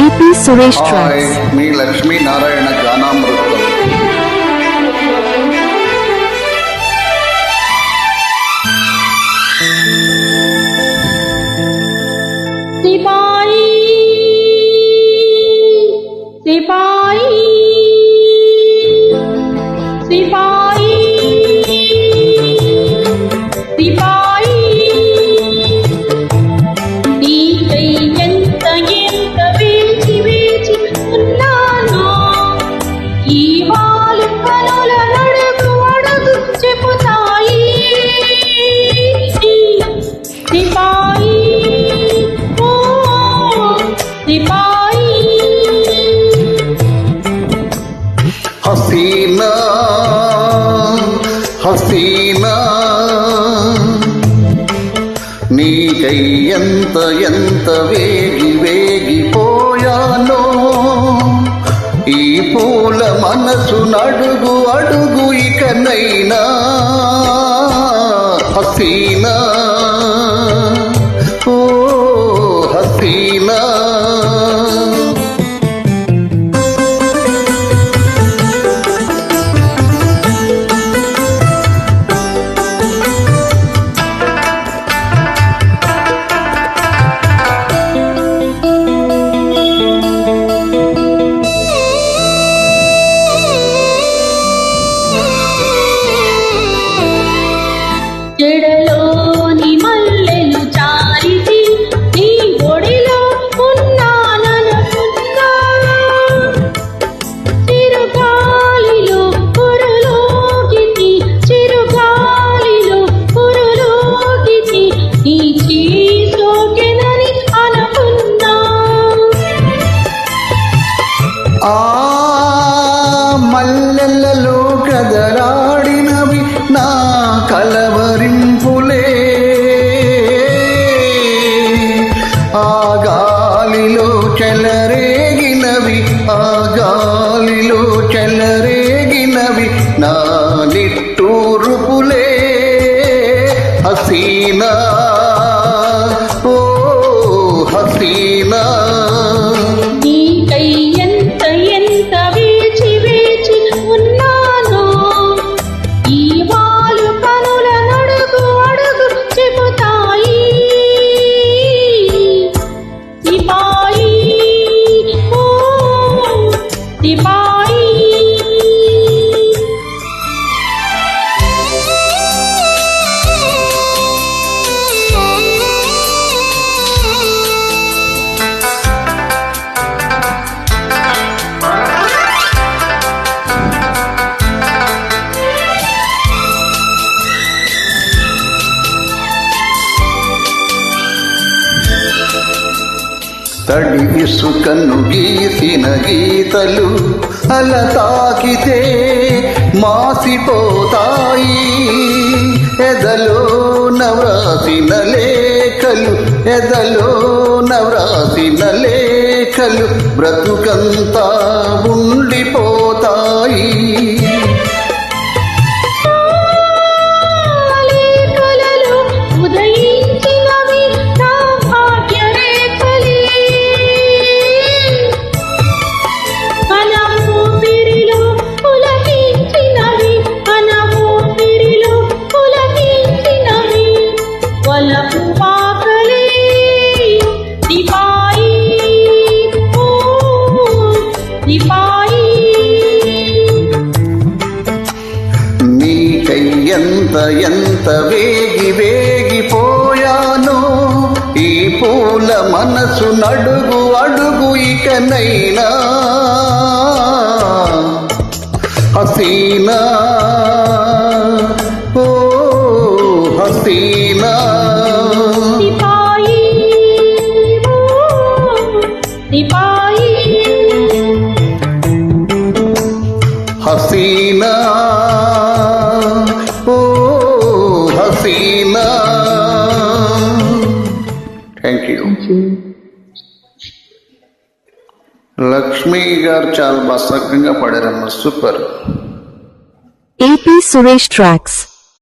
AP Suresh hi tracks మీ లక్ష్మీనారాయణ గానామృతం సిపాయి సిపాయి నీకై ఎంత ఎంత వేగి వేగిపోయానో ఈ పూల మనసు నడుగు అడుగు ఇకనైనా హసీనా. కలవరింపులే. ఆ గాలిలో చెలరేగినవి ఆ గాలిలో చెలరేగినవి నా నిట్టూరుపులే. హసీనా తడి ఇసుకను గీసిన గీతలు అల తాకితే మాసిపోతాయి. ఎదలో నవ్రాసిన లేఖలు ఎదలో నవ్రాసిన లేఖలు బ్రతుకంతా ఉండిపోతాయి. ఎంత ఎంత వేగి వేగిపోయాను ఈ పూల మనసు నడుగు అడుగు ఇకనైనా. హసీనా ఓ హసీనా. హసీనా. లక్ష్మి గారు చాలా బాగా చక్కగా సూపర్. AP Suresh tracks